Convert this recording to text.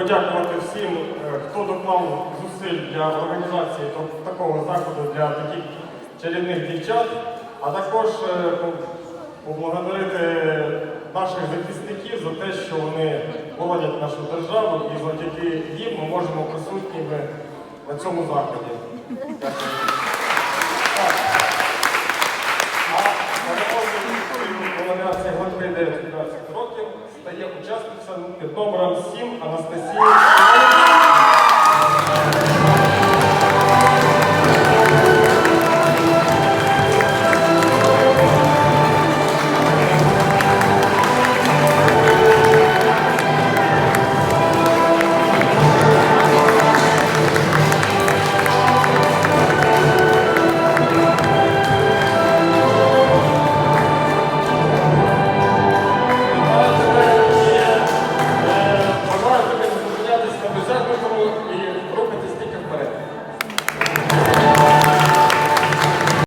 подякувати всім, е, хто доклав зусиль для організації такого заходу для таких чарівних дівчат, а також е, поблагодарити наших захисників за те, що вони боронять нашу державу, і завдяки їм ми можемо присутніми на цьому заході. Дякую. Стає учасниця номером 7 Анастасія.